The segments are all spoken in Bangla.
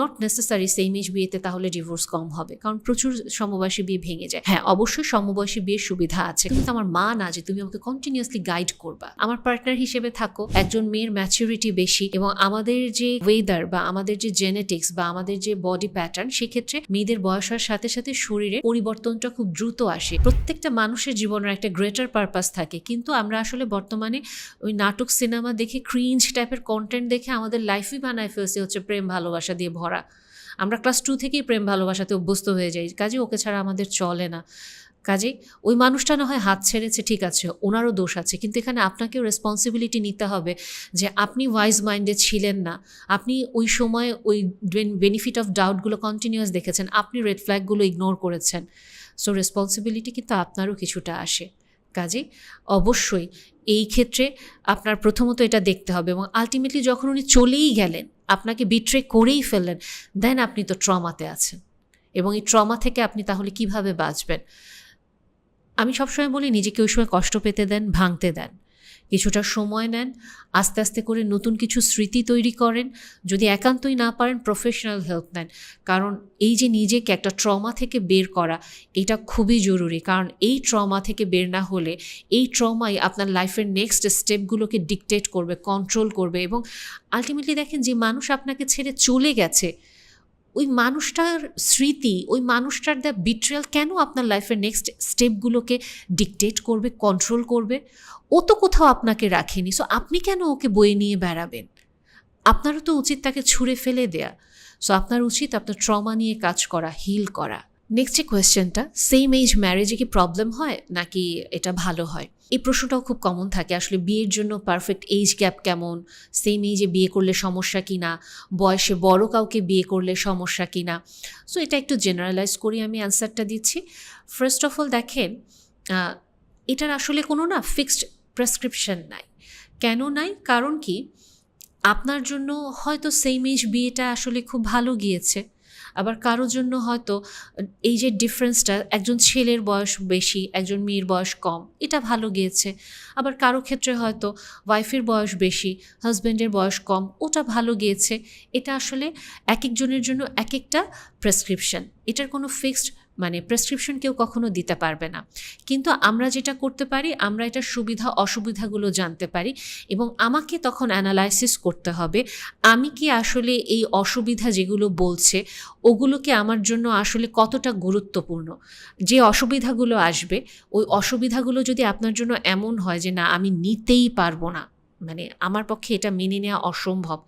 নট নেসেসারি সেম এজ বিয়েতে তাহলে ডিভোর্স কম হবে, কারণ প্রচুর সমবয়সী বিয়ে ভেঙে যায়। হ্যাঁ অবশ্যই সমবয়সী বিয়ের সুবিধা আছে। কিন্তু আমার মা না যে তুমি আমাকে কন্টিনিউসলি গাইড করবা। আমার পার্টনার হিসেবে থাকো, একজন মেয়ের ম্যাচুরিটি বেশি এবং আমাদের যে ওয়েদার বা আমাদের যে জেনেটিক্স বা আমাদের যে বডি প্যাটার্ন সেক্ষেত্রে মেয়েদের বয়স হওয়ার সাথে সাথে শরীরে পরিবর্তনটা খুব দ্রুত আসে। প্রত্যেকটা মানুষের জীবনের একটা গ্রেটার পারপাস থাকে। কিন্তু আমরা আসলে বর্তমানে ওই নাটক সিনেমা দেখে ক্রিঞ্জ টাইপের কন্টেন্ট দেখে আমাদের লাইফই বানায় ফেলছে হচ্ছে প্রেম, ভালোবাসা দিয়ে ভরা। আমরা ক্লাস টু থেকেই প্রেম ভালোবাসাতে অভ্যস্ত হয়ে যাই। কাজে ওকে ছাড়া আমাদের চলে না। কাজে ওই মানুষটা না হয় হাত ছেড়েছে, ঠিক আছে, ওনারও দোষ আছে, কিন্তু এখানে আপনাকেও রেসপন্সিবিলিটি নিতে হবে যে আপনি ওয়াইজ মাইন্ডে ছিলেন না। আপনি ওই সময় ওই বেনিফিট অফ ডাউটগুলো কন্টিনিউয়াস দেখেছেন। আপনি রেড ফ্ল্যাগগুলো ইগনোর করেছেন। সো রেসপন্সিবিলিটি কিন্তু আপনারও কিছুটা আসে। কাজে অবশ্যই এই ক্ষেত্রে আপনার প্রথমত এটা দেখতে হবে এবং আলটিমেটলি যখন উনি চলেই গেলেন আপনাকে বিট্রে করেই ফেললেন দেন আপনি তো ট্রমাতে আছেন। এবং এই ট্রমা থেকে আপনি তাহলে কীভাবে বাঁচবেন? আমি সবসময় বলি, নিজেকে ওই সময় কষ্ট পেতে দেন, ভাঙতে দেন। কিছুটা সময় নেন, আস্তে আস্তে করে নতুন কিছু স্মৃতি তৈরি করেন, যদি একান্তই না পারেন প্রফেশনাল হেল্প নেন। কারণ এই যে নিজেকে একটা ট্রমা থেকে বের করা, এটা খুবই জরুরি। কারণ এই ট্রমা থেকে বের না হলে এই ট্রমাই আপনার লাইফের নেক্সট স্টেপগুলোকে ডিকটেট করবে কন্ট্রোল করবে এবং আলটিমেটলি দেখেন যে মানুষ আপনাকে ছেড়ে চলে গেছে ওই মানুষটার স্মৃতি, ওই মানুষটার দ্য বিট্রিয়াল কেন আপনার লাইফের নেক্সট স্টেপগুলোকে ডিকটেট করবে কন্ট্রোল করবে? ও তো কোথাও আপনাকে রাখেনি। সো আপনি কেন ওকে বয়ে নিয়ে বেড়াবেন? আপনারও তো উচিত তাকে ছুঁড়ে ফেলে দেয়া। সো আপনার উচিত আপনার ট্রমা নিয়ে কাজ করা হিল করা। নেক্সট যে কোয়েশ্চেনটা সেম এজ ম্যারেজে কি প্রবলেম হয়? নাকি এটা ভালো হয়? এই প্রশ্নটাও খুব কমন থাকে, আসলে বিয়ের জন্য পারফেক্ট এজ গ্যাপ কেমন? সেম এজে বিয়ে করলে সমস্যা কি না বয়সে বড় কাউকে বিয়ে করলে সমস্যা কি না সো এটা একটু জেনারেলাইজ করি আমি অ্যান্সারটা দিচ্ছি। ফার্স্ট অফ অল দেখেন এটার আসলে কোনো না ফিক্সড প্রেসক্রিপশন নাই। কেন নাই? কারণ কি? আপনার জন্য হয়তো সেম এজ বিয়েটা আসলে খুব ভালো গিয়েছে। আবার কারোর জন্য হয়তো, এই যে ডিফারেন্সটা একজন ছেলের বয়স বেশি, একজন মেয়ের বয়স কম, এটা ভালো গিয়েছে। আবার কারও ক্ষেত্রে হয়তো ওয়াইফের বয়স বেশি হাজব্যান্ডের বয়স কম, ওটা ভালো গিয়েছে। এটা আসলে এক একজনের জন্য এক একটা প্রেসক্রিপশন এটার কোনো ফিক্সড মানে প্রেসক্রিপশন কেউ কখনো দিতে পারবে না। কিন্তু আমরা যেটা করতে পারি, আমরা এটার সুবিধা, অসুবিধাগুলো জানতে পারি এবং আমাকে তখন অ্যানালাইসিস করতে হবে, আমি কি আসলে এই অসুবিধা যেগুলো বলছে, ওগুলোকে আমার জন্য আসলে কতটা গুরুত্বপূর্ণ? যে অসুবিধাগুলো আসবে, ওই অসুবিধাগুলো যদি আপনার জন্য এমন হয় যে না, আমি নিতেই পারব না মানে আমার পক্ষে এটা মেনে নেওয়া অসম্ভব।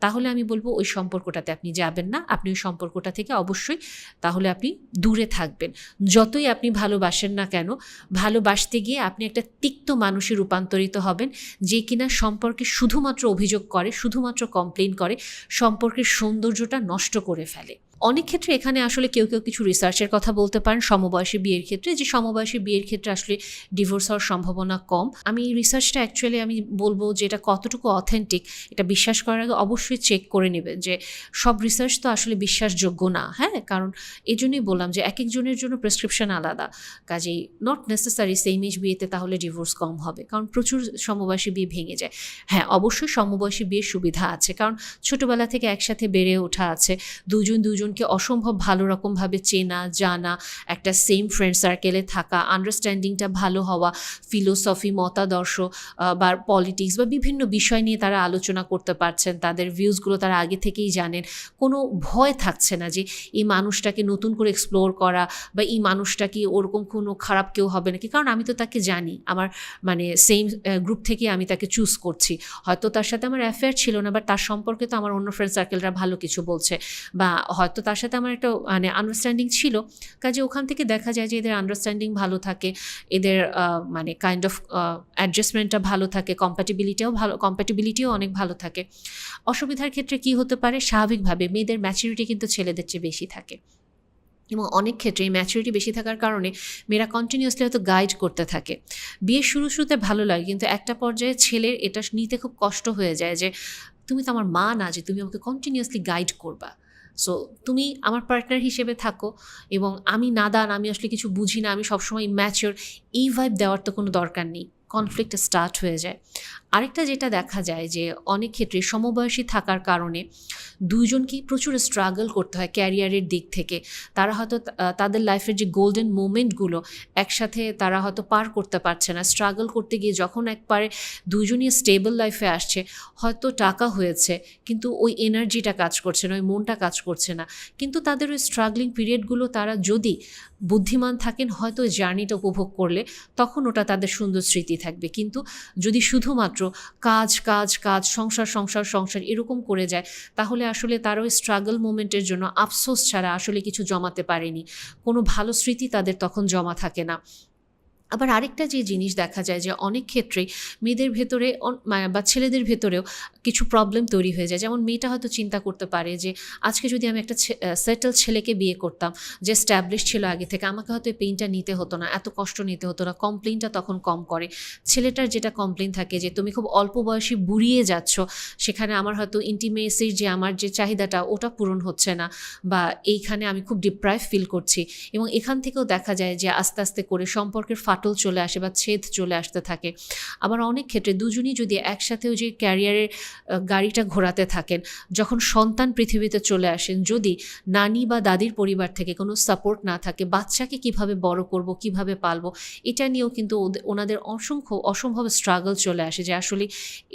তাহলে আমি বলব ওই সম্পর্কটাতে আপনি যাবেন না। আপনি ওই সম্পর্কটা থেকে অবশ্যই তাহলে আপনি দূরে থাকবেন। যতই আপনি ভালোবাসেন না কেন, ভালোবাসতে গিয়ে আপনি একটা তিক্ত মানুষে রূপান্তরিত হবেন যে কিনা সম্পর্কে শুধুমাত্র অভিযোগ করে, শুধুমাত্র কমপ্লেন করে, সম্পর্কের সৌন্দর্যটা নষ্ট করে ফেলে। অনেক ক্ষেত্রে এখানে আসলে কেউ কেউ কিছু রিসার্চের কথা বলতে পারেন। সমবয়সী বিয়ের ক্ষেত্রে। যে সমবয়সী বিয়ের ক্ষেত্রে আসলে ডিভোর্স হওয়ার সম্ভাবনা কম। আমি রিসার্চটা অ্যাকচুয়ালি আমি বলব যে এটা কতটুকু অথেন্টিক এটা বিশ্বাস করার আগে অবশ্যই চেক করে নেবেন যে সব রিসার্চ তো আসলে বিশ্বাসযোগ্য না হ্যাঁ? কারণ এই জন্যই বললাম যে এক একজনের জন্য প্রেসক্রিপশন আলাদা। কাজেই নট নেসেসারি সেম এজ বিয়েতে তাহলে ডিভোর্স কম হবে। কারণ প্রচুর সমবয়সী বিয়ে ভেঙে যায়। হ্যাঁ অবশ্যই সমবয়সী বিয়ের সুবিধা আছে। কারণ ছোটবেলা থেকে একসাথে বেড়ে ওঠা আছে। দুজন দুজন দুজনকে অসম্ভব ভালো রকমভাবে চেনা, জানা, একটা সেম ফ্রেন্ড সার্কেলে থাকা আন্ডারস্ট্যান্ডিংটা ভালো হওয়া ফিলোসফি মতাদর্শ বা পলিটিক্স বা বিভিন্ন বিষয় নিয়ে তারা আলোচনা করতে পারছেন, তাদের ভিউজগুলো তারা আগে থেকেই জানেন। কোনো ভয় থাকছে না যে এই মানুষটাকে নতুন করে এক্সপ্লোর করা বা এই মানুষটা কি ওরকম কোনো খারাপ কেউ হবে নাকি? কারণ আমি তো তাকে জানি, আমার মানে সেম গ্রুপ থেকে আমি তাকে চুজ করছি। হয়তো তার সাথে আমার অ্যাফেয়ার ছিল না বাট তার সম্পর্কে তো আমার অন্য ফ্রেন্ড সার্কেলরা ভালো কিছু বলছে, বা হয়তো তার সাথে আমার একটা মানে আন্ডারস্ট্যান্ডিং ছিল। কাজে ওখান থেকে দেখা যায় যে এদের আন্ডারস্ট্যান্ডিং ভালো থাকে, এদের মানে কাইন্ড অফ অ্যাডজাস্টমেন্টটা ভালো থাকে কম্প্যাটিবিলিটিও ভালো কম্প্যাটিবিলিটিও অনেক ভালো থাকে। অসুবিধার ক্ষেত্রে কি হতে পারে? স্বাভাবিকভাবে মেয়েদের ম্যাচুরিটি কিন্তু ছেলেদের চেয়ে বেশি থাকে। এবং অনেক ক্ষেত্রে এই ম্যাচুরিটি বেশি থাকার কারণে মেয়েরা কন্টিনিউয়াসলি হয়তো গাইড করতে থাকে। বিয়ের শুরু শুরুতে ভালো লাগে, কিন্তু একটা পর্যায়ে ছেলের এটা নিতে খুব কষ্ট হয়ে যায় যে, তুমি তো আমার মা না, যে তুমি আমাকে কন্টিনিউসলি গাইড করবা। সো তুমি আমার পার্টনার হিসেবে থাকো এবং আমি নাদান আমি আসলে কিছু বুঝি না, আমি সবসময় ম্যাচিওর এই ভাইব দেওয়ার তো কোনো দরকার নেই। কনফ্লিক্ট স্টার্ট হয়ে যায়। আরেকটা যেটা দেখা যায় যে অনেক ক্ষেত্রে সমবয়সী থাকার কারণে দুইজনকেই প্রচুর স্ট্রাগল করতে হয় ক্যারিয়ারের দিক থেকে। তারা হয়তো তাদের লাইফের যে গোল্ডেন মোমেন্টগুলো একসাথে তারা হয়তো পার করতে পারছে না। স্ট্রাগল করতে গিয়ে যখন একবারে দুজনই স্টেবল লাইফে আসছে, হয়তো টাকা হয়েছে, কিন্তু ওই এনার্জিটা কাজ করছে না, ওই মনটা কাজ করছে না। কিন্তু তাদের ওই স্ট্রাগলিং পিরিয়ডগুলো তারা যদি বুদ্ধিমান থাকেন, হয়তো ওই জার্নিটা উপভোগ করলে তখন ওটা তাদের সুন্দর স্মৃতি থাকবে। কিন্তু যদি শুধুমাত্র কাজ কাজ কাজ, সংসার সংসার সংসার এরকম করে যায়, তাহলে আসলে তার ওই স্ট্রাগল মোমেন্টের জন্য আফসোস ছাড়া আসলে কিছু জমাতে পারেনি। কোনো ভালো স্মৃতি তাদের তখন জমা থাকে না। আবার আরেকটা যে জিনিস দেখা যায় যে অনেক ক্ষেত্রে মেয়েদের ভেতরে বা ছেলেদের ভেতরেও কিছু প্রবলেম তৈরি হয়ে যায়। যেমন মেয়েটা হয়তো চিন্তা করতে পারে যে, আজকে যদি আমি একটা সেটেল ছেলেকে বিয়ে করতাম, যে স্ট্যাবলিশ ছিল আগে থেকে, আমাকে হয়তো এই পেইনটা নিতে হতো না, এত কষ্ট নিতে হতো না কমপ্লেনটা তখন কম করে। ছেলেটার যেটা কমপ্লেন থাকে যে, তুমি খুব অল্প বয়সী বুড়িয়ে যাচ্ছ, সেখানে আমার হয়তো ইন্টিমেসির যে আমার যে চাহিদাটা, ওটা পূরণ হচ্ছে না, বা এইখানে আমি খুব ডিপ্রাইভ ফিল করছি। এবং এখান থেকেও দেখা যায় যে, আস্তে আস্তে করে সম্পর্কের ফাটল চলে আসে বা ছেদ চলে আসতে থাকে। আবার অনেক ক্ষেত্রে দুজনই যদি একসাথেও যে ক্যারিয়ারের গাড়িটা ঘোরাতে থাকেন। যখন সন্তান পৃথিবীতে চলে আসেন, যদি নানি বা দাদির পরিবার থেকে কোনো সাপোর্ট না থাকে, বাচ্চাকে কীভাবে বড় করব, কীভাবে পালবো, এটা নিয়েও কিন্তু ওনাদের অসংখ্য, অসম্ভব স্ট্রাগল চলে আসে যে আসলে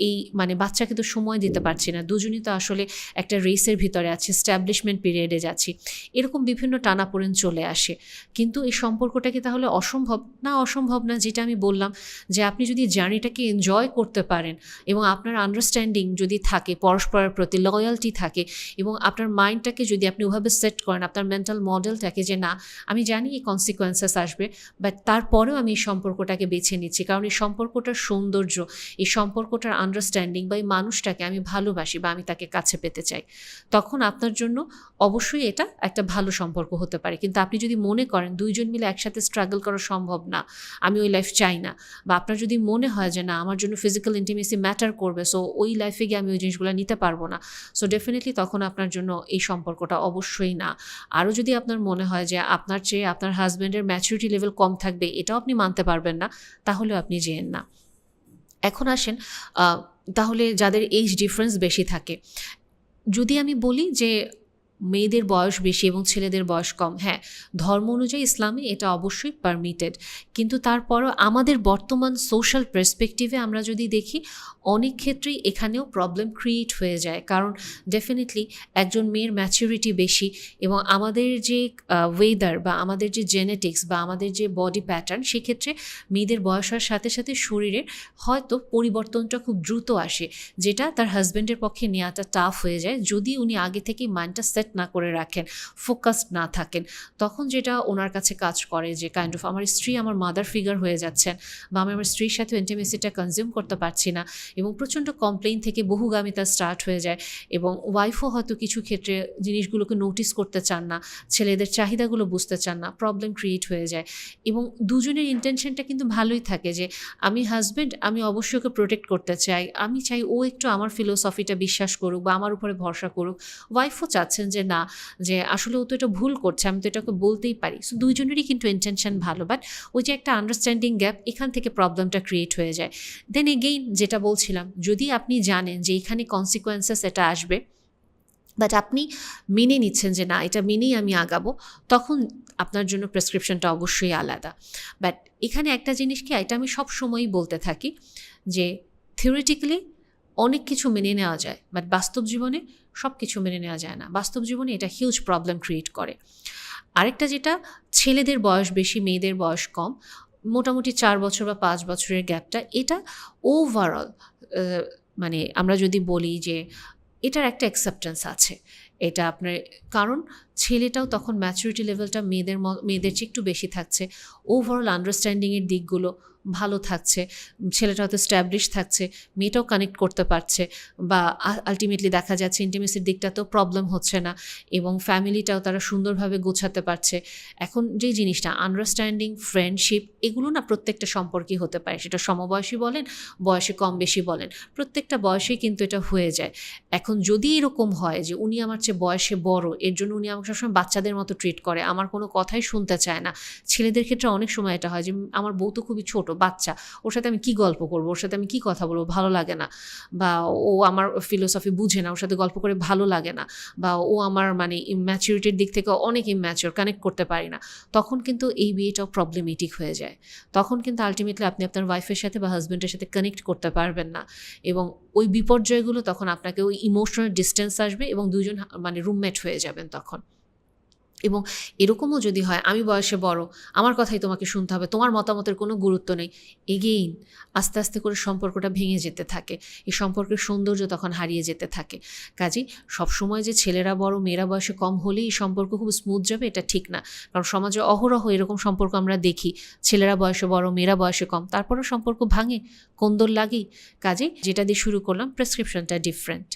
এই মানে বাচ্চাকে তো সময় দিতে পারছি না। দুজনই তো আসলে একটা রেসের ভিতরে আছে স্ট্যাবলিশমেন্ট পিরিয়ডে যাচ্ছি। এরকম বিভিন্ন টানাপোড়েন চলে আসে। কিন্তু এই সম্পর্কটা কি তাহলে অসম্ভব? না অসম্ভব না, যেটা আমি বললাম যে আপনি যদি জার্নিটাকে এনজয় করতে পারেন এবং আপনার আন্ডারস্ট্যান্ডিং যদি থাকে, পরস্পরের প্রতি লয়ালটি থাকে এবং আপনার মাইন্ডটাকে যদি আপনি ওভাবে সেট করেন, আপনার মেন্টাল মডেলটাকে যে না, আমি জানি এই কনসিকোয়েন্সেস আসবে বাট তারপরেও আমি এই সম্পর্কটাকে বেছে নিচ্ছি। কারণ এই সম্পর্কটার সৌন্দর্য, এই সম্পর্কটার আন্ডারস্ট্যান্ডিং বা এই মানুষটাকে আমি ভালোবাসি বা আমি তাকে কাছে পেতে চাই, তখন আপনার জন্য অবশ্যই এটা একটা ভালো সম্পর্ক হতে পারে। কিন্তু আপনি যদি মনে করেন দুইজন মিলে একসাথে স্ট্রাগল করা সম্ভব না, আমি ওই লাইফ চাই না, বা আপনার যদি মনে হয় যে না, আমার জন্য ফিজিক্যাল ইন্টিমেসি ম্যাটার করবে সো ওই লাইফে গিয়ে আমি ওই জিনিসগুলো নিতে পারব না। সো ডেফিনেটলি তখন আপনার জন্য এই সম্পর্কটা অবশ্যই না। আরও যদি আপনার মনে হয় যে আপনার চেয়ে আপনার হাজব্যান্ডের ম্যাচুরিটি লেভেল কম থাকবে, এটাও আপনি মানতে পারবেন না তাহলে আপনি যেন না। এখন আসেন তাহলে যাদের এইজ ডিফারেন্স বেশি থাকে, যদি আমি বলি যে মেয়েদের বয়স বেশি এবং ছেলেদের বয়স কম। হ্যাঁ ধর্ম অনুযায়ী ইসলামে এটা অবশ্যই পারমিটেড কিন্তু তারপরও আমাদের বর্তমান সোশ্যাল পার্সপেক্টিভে আমরা যদি দেখি, অনেক ক্ষেত্রেই এখানেও প্রবলেম ক্রিয়েট হয়ে যায়। কারণ ডেফিনেটলি একজন মেয়ের ম্যাচুরিটি বেশি এবং আমাদের যে ওয়েদার বা আমাদের যে জেনেটিক্স বা আমাদের যে বডি প্যাটার্ন সেক্ষেত্রে মেয়েদের বয়স হওয়ার সাথে সাথে শরীরের হয়তো পরিবর্তনটা খুব দ্রুত আসে, যেটা তার হাজব্যান্ডের পক্ষে নেওয়াটা টাফ হয়ে যায়। যদি উনি আগে থেকে মাইন্ডটা সেট না করে রাখেন ফোকাসড না থাকেন। তখন যেটা ওনার কাছে কাজ করে যে কাইন্ড অফ আমার স্ত্রী আমার মাদার ফিগার হয়ে যাচ্ছেন বা আমি আমার স্ত্রীর সাথে ইন্টিমেসিটা কনজিউম করতে পারছি না এবং প্রচণ্ড কমপ্লেইন থেকে বহুগামিতা স্টার্ট হয়ে যায় এবং ওয়াইফও হয়তো কিছু ক্ষেত্রে জিনিসগুলোকে নোটিস করতে চান না, ছেলেদের চাহিদাগুলো বুঝতে চান না প্রবলেম ক্রিয়েট হয়ে যায় এবং দুজনের ইন্টেনশনটা কিন্তু ভালোই থাকে যে, আমি হাজব্যান্ড আমি অবশ্যই ওকে প্রোটেক্ট করতে চাই, আমি চাই ও একটু আমার ফিলোসফিটা বিশ্বাস করুক বা আমার উপরে ভরসা করুক। ওয়াইফও চাচ্ছেন যে না, যে আসলে ও তো এটা ভুল করছে, আমি তো এটাকে বলতেই পারি। সো দুইজনেরই কিন্তু ইন্টেনশন ভালো বাট ওই যে একটা আন্ডারস্ট্যান্ডিং গ্যাপ এখান থেকে প্রবলেমটা ক্রিয়েট হয়ে যায়। দেন এগেইন যেটা বলছিলাম, যদি আপনি জানেন যে এখানে কনসিকোয়েন্সেস এটা আসবে বাট আপনি মেনে নিচ্ছেন যে না, এটা মেনেই আমি আগাবো, তখন আপনার জন্য প্রেসক্রিপশনটা অবশ্যই আলাদা। বাট এখানে একটা জিনিস কি, এটা আমি সব সময়ই বলতে থাকি, যে থিওরিটিক্যালি অনেক কিছু মেনে নেওয়া যায় বাট বাস্তব জীবনে সব কিছু মেনে নেওয়া যায় না। বাস্তব জীবনে এটা হিউজ প্রবলেম ক্রিয়েট করে। আরেকটা যেটা, ছেলেদের বয়স বেশি, মেয়েদের বয়স কম, মোটামুটি চার বছর বা পাঁচ বছরের গ্যাপটা, এটা ওভারঅল মানে আমরা যদি বলি যে এটার একটা অ্যাকসেপ্টেন্স আছে। এটা আপনার, কারণ ছেলেটাও তখন ম্যাচুরিটি লেভেলটা মেয়েদের মেয়েদের চেয়ে একটু বেশি থাকছে। ওভারঅল আন্ডারস্ট্যান্ডিংয়ের দিকগুলো ভালো থাকছে, ছেলেটা হয়তো স্ট্যাবলিশ থাকছে, মেয়েটাও কানেক্ট করতে পারছে, বা আলটিমেটলি দেখা যাচ্ছে ইন্টিমেসির দিকটা তো প্রবলেম হচ্ছে না, এবং ফ্যামিলিটাও তারা সুন্দরভাবে গোছাতে পারছে। এখন যে জিনিসটা আন্ডারস্ট্যান্ডিং ফ্রেন্ডশিপ এগুলো না প্রত্যেকটা সম্পর্কই হতে পারে। সেটা সমবয়সী বলেন, বয়সে কম বেশি বলেন, প্রত্যেকটা বয়সেই কিন্তু এটা হয়ে যায়। এখন যদি এরকম হয় যে উনি আমার চেয়ে বয়সে বড়, এর জন্য উনি আমাকে সবসময় বাচ্চাদের মতো ট্রিট করে, আমার কোনো কথাই শুনতে চায় না। ছেলেদের ক্ষেত্রে অনেক সময় এটা হয় যে, আমার বউ তো খুবই ছোট বাচ্চা, ওর সাথে আমি কি গল্প করব, ওর সাথে আমি কি কথা বলব ভালো লাগে না, বা ও আমার ফিলোসফি বুঝে না, ওর সাথে গল্প করে ভালো লাগে না, বা ও আমার মানে ম্যাচুরিটির দিক থেকে অনেক ইম্যাচিওর কানেক্ট করতে পারি না, তখন কিন্তু এই বিয়েটাও প্রবলেমেটিক হয়ে যায়। তখন কিন্তু আলটিমেটলি আপনি আপনার ওয়াইফের সাথে বা হাজব্যান্ডের সাথে কানেক্ট করতে পারবেন না, এবং ওই বিপর্যয়গুলো তখন আপনাকে ওই ইমোশনাল ডিস্টেন্স আসবে এবং দুজন মানে রুমমেট হয়ে যাবেন তখন। এবং এরকমও যদি হয়, আমি বয়সে বড়, আমার কথাই তোমাকে শুনতে হবে, তোমার মতামতের কোনো গুরুত্ব নেই। এগেইন আস্তে আস্তে করে সম্পর্কটা ভেঙে যেতে থাকে, এই সম্পর্কের সৌন্দর্য তখন হারিয়ে যেতে থাকে। কাজেই সবসময় যে ছেলেরা বড়, মেয়েরা বয়সে কম হলেই এই সম্পর্ক খুব স্মুথ যাবে, এটা ঠিক না। কারণ সমাজে অহরহ এরকম সম্পর্ক আমরা দেখি, ছেলেরা বয়সে বড়, মেয়েরা বয়সে কম, তারপরেও সম্পর্ক ভাঙে, কোন্দল লাগেই। কাজে যেটা দিয়ে শুরু করলাম প্রেসক্রিপশনটা ডিফারেন্ট